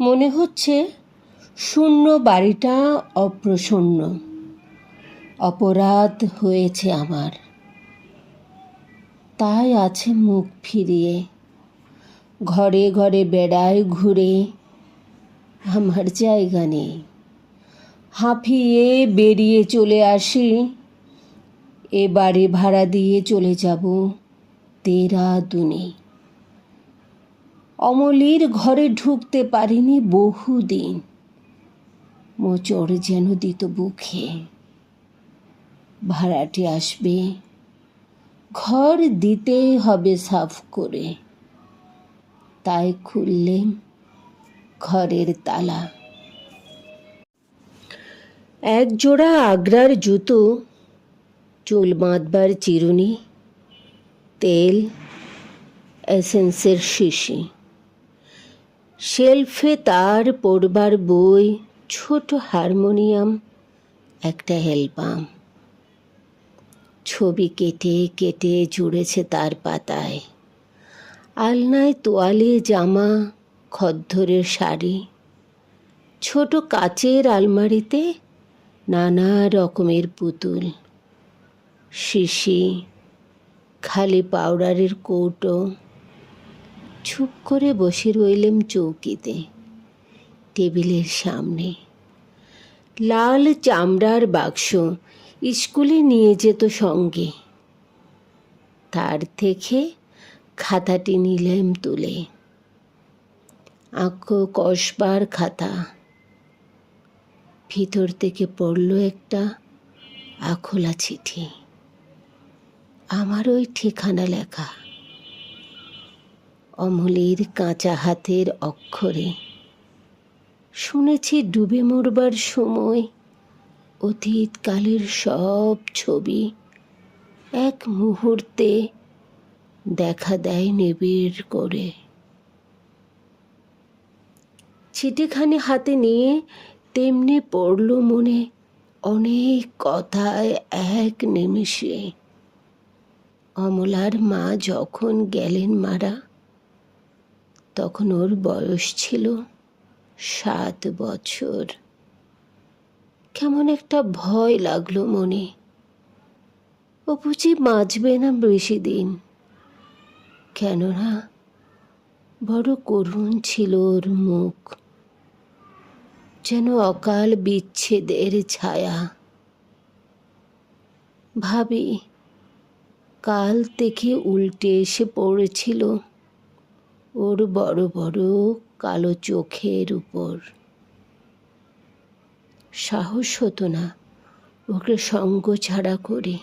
মনে হচ্ছে শূন্য বাড়িটা অপ্রসন্ন। অপরাধ হয়েছে আমার। তাই আছে মুখ ফিরিয়ে। ঘরে ঘরে বেড়ায় ঘুরে। আমার জায়গা নেই। হাঁফিয়ে বেরিয়ে চলে আসি। এ বাড়ি ভাড়া দিয়ে চলে যাব তেরা দেরাদুনে। অমলির ঘরে ঢুকতে পারিনি বহুদিন। মোচড় যেন দিত বুকে। ভাড়াটি আসবে। ঘর দিতেই হবে সাফ করে। তাই খুললেম ঘরের তালা। এক জোড়া আগ্রার জুতো, চুল বাঁধবার চিরুনি, তেল, এসেন্সের শিশি শেলফে তার পড়বার বই, ছোট হারমোনিয়াম, একটা অ্যালবাম। ছবি কেটে কেটে জুড়েছে তার পাতায়। আলনায় তোয়ালে জামা, খদ্দরের শাড়ি। ছোট কাচের আলমারিতে নানা রকমের পুতুল। শিশি, খালি পাউডারের কৌটো। চুপ করে বসে রইলেম চৌকিতে, টেবিলের সামনে। লাল চামড়ার বাক্স স্কুলে নিয়ে যেত সঙ্গে। তার থেকে খাতাটি নিলেম তুলে। আঁকো কসবার খাতা। ভিতর থেকে পড়ল একটা আখোলা চিঠি। আমার ওই ঠিকানা লেখা। অমলের কাঁচা হাতের অক্ষরে। শুনেছি ডুবে মরবার সময়, অতীতকালের সব ছবি। এক মুহূর্তে দেখা দেয় নিবিড় করে। চিঠিখানি হাতে নিয়ে তেমনি পড়ল মনে অনেক কথায় এক নিমিষে। অমলার মা যখন গেলেন মারা তখন ওর বয়স ছিল সাত বছর। কেমন একটা ভয় লাগল মনে। ও বুঝি বাঁচবে না বেশি দিন। কেননা বড় করুণ ছিল ওর মুখ। যেন অকাল বিচ্ছেদের ছায়া। ভাবি, কাল থেকে উল্টে এসে পড়েছিল। ওর বড় বড় কালো চোখের উপর। সাহস হতো না ওকে সঙ্গ ছাড়া করে।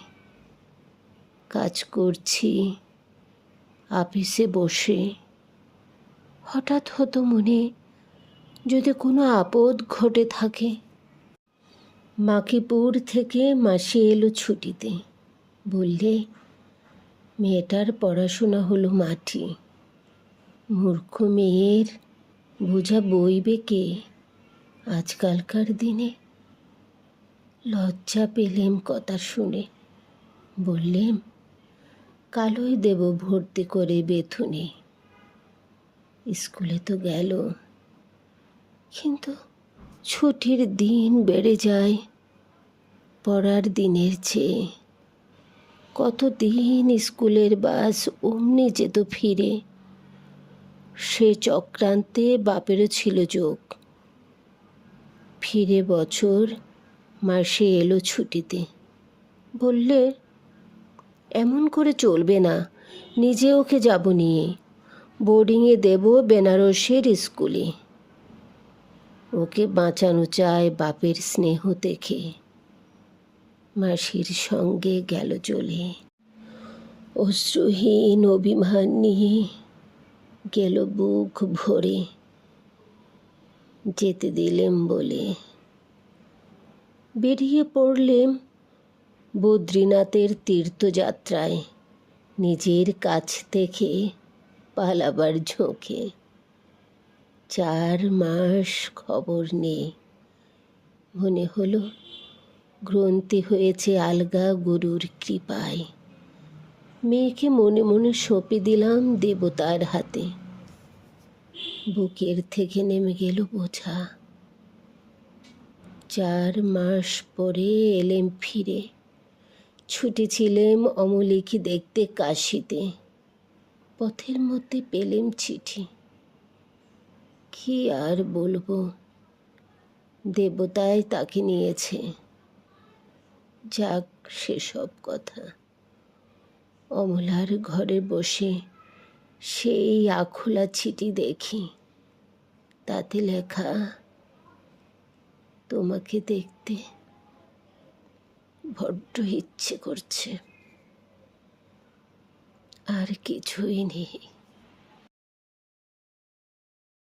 কাজ করছি আপিসে বসে। হঠাৎ হতো মনে যদি কোনো আপদ ঘটে থাকে। মাকিপুর থেকে মাসি এলো ছুটিতে। বললে, মেয়েটার পড়াশোনা হলো মাটি মূর্খ মেয়ের বোঝা বইবে কে? আজকালকার দিনে লজ্জা পেলেম কথা শুনে। বললেম, কালোই দেব ভর্তি করে বেথুনে। স্কুলে তো গেল, কিন্তু ছুটির দিন বেড়ে যায়, পড়ার দিনের চেয়ে। কতদিন স্কুলের বাস অমনি যেত ফিরে সে চক্রান্তে বাপেরও ছিল যোগ। ফিরে বছর মাসে এলো ছুটিতে। বললে, এমন করে চলবে না, নিজে ওকে যাব নিয়ে। বোর্ডিংয়ে দেব বেনারসের স্কুলে। ওকে বাঁচানো চায় বাপের স্নেহ দেখে। মাসির সঙ্গে গেল চলে। অশ্রুহীন অভিমান নিয়ে গেল বুক ভরে। যেতে দিলেম বলে। বেরিয়ে পড়লেম বদ্রীনাথের তীর্থযাত্রায়। নিজের কাছ থেকে পালাবার ঝোঁকে। চার মাস খবর নেই মনে হলো, গ্রন্থি হয়েছে আলগা গুরুর কৃপায়। মেয়েকে মনে মনে সঁপে দিলাম দেবতার হাতে। বুকের থেকে নেমে গেল বোঝা। চার মাস পরে এলেম ফিরে। ছুটেছিলেম অমলিকে দেখতে কাশিতে। পথের মধ্যে পেলেম চিঠি। কি আর বলব? দেবতায় তাকে নিয়েছে। যাক সেসব কথা। অমলার ঘরে বসে সেই আখোলা ছিটি দেখি। তাতে লেখা, তোমাকে দেখতে বড্ড ইচ্ছে করছে। আর কিছুই নেই।